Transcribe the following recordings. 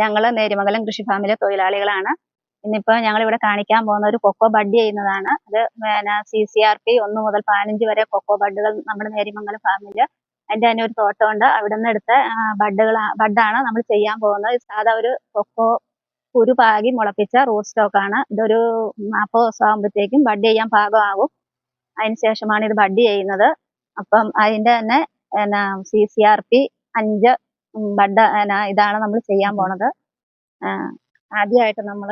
ഞങ്ങൾ നേര്യമംഗലം കൃഷി ഫാമിലെ തൊഴിലാളികളാണ്. ഇന്നിപ്പോ ഞങ്ങൾ ഇവിടെ കാണിക്കാൻ പോകുന്ന ഒരു കൊക്കോ ബഡ് ചെയ്യുന്നതാണ്. അത് പിന്നെ സി സി ആർ പി ഒന്ന് മുതൽ പതിനഞ്ച് വരെ കൊക്കോ ബഡുകൾ നമ്മുടെ നേരിമംഗലം ഫാമിൽ. അതിന്റെ തന്നെ ഒരു തോട്ടമുണ്ട്. അവിടെ നിന്ന് എടുത്ത ബഡുകൾ ബഡാണ് നമ്മൾ ചെയ്യാൻ പോകുന്നത്. സാധാ ഒരു കൊക്കോ കുരു പാകി മുളപ്പിച്ച റൂട്ട് ആണ് ഇതൊരു നാൽപ്പത് ദിവസം ആകുമ്പോഴത്തേക്കും ബഡ് ചെയ്യാൻ പാകമാകും. അതിന് ശേഷമാണ് ഇത് ബഡ് ചെയ്യുന്നത്. അപ്പം അതിന്റെ തന്നെ സി സി ആർ പി അഞ്ച് ബഡ് ഇതാണ് നമ്മൾ ചെയ്യാൻ പോണത്. ആദ്യമായിട്ട് നമ്മൾ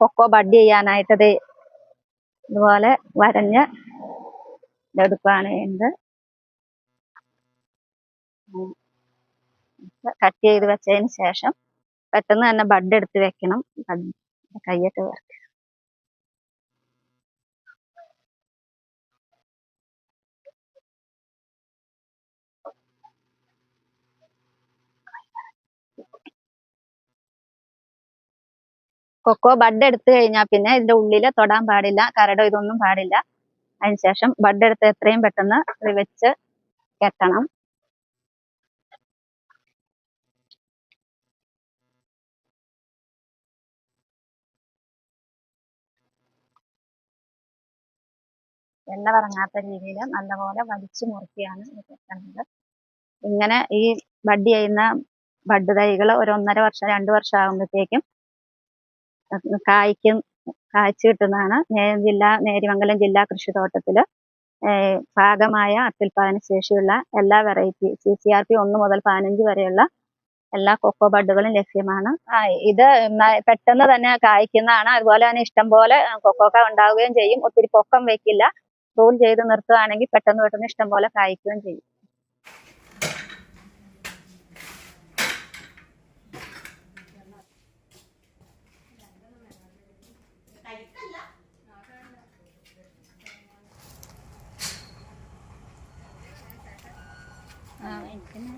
കൊക്കോ ബഡ് ചെയ്യാനായിട്ട് ഇത് ഇതുപോലെ വരഞ്ഞ് ഇതെടുക്കുകയാണ് ചെയ്യുന്നത് കട്ട് ചെയ്ത് വെച്ചതിന് ശേഷം പെട്ടെന്ന് തന്നെ ബഡ് എടുത്ത് വെക്കണം. ബഡ് കൊക്കോ ബഡ് എടുത്ത് കഴിഞ്ഞാൽ പിന്നെ ഇതിന്റെ ഉള്ളിൽ തൊടാൻ പാടില്ല കരടോ ഇതൊന്നും പാടില്ല. അതിനുശേഷം ബഡ് എടുത്ത് എത്രയും പെട്ടെന്ന് വെച്ച് കെട്ടണം. എണ്ണ പറഞ്ഞാത്ത രീതിയിൽ നല്ലപോലെ വലിച്ചു മുറുക്കിയാണ് ഇത് കെട്ടേണ്ടത് ഇങ്ങനെ ഈ ബഡ് ചെയ്യുന്ന ബഡ് തൈകൾ ഒരു ഒന്നര വർഷം രണ്ട് വർഷം ആകുമ്പോഴത്തേക്കും കായ്ക്കും കായ്ച്ചു കിട്ടുന്നതാണ്. ജില്ലാ നേരിമംഗലം ജില്ലാ കൃഷിത്തോട്ടത്തിൽ പാകമായ അത്യുൽപാദന ശേഷിയുള്ള എല്ലാ variety C C R P ഒന്ന് മുതൽ പതിനഞ്ച് വരെയുള്ള എല്ലാ കൊക്കോ ബഡുകളും ലഭ്യമാണ്. ഇത് പെട്ടെന്ന് തന്നെ കായ്ക്കുന്നതാണ്. അതുപോലെ തന്നെ ഇഷ്ടം പോലെ കൊക്കോക്ക ഉണ്ടാവുകയും ചെയ്യും. ഒത്തിരി പൊക്കം വെക്കില്ല. റൂൾ ചെയ്ത് നിർത്തുകയാണെങ്കിൽ പെട്ടെന്ന് പെട്ടെന്ന് ഇഷ്ടം പോലെ കായ്ക്കുകയും ചെയ്യും. ആ, പിന്നെ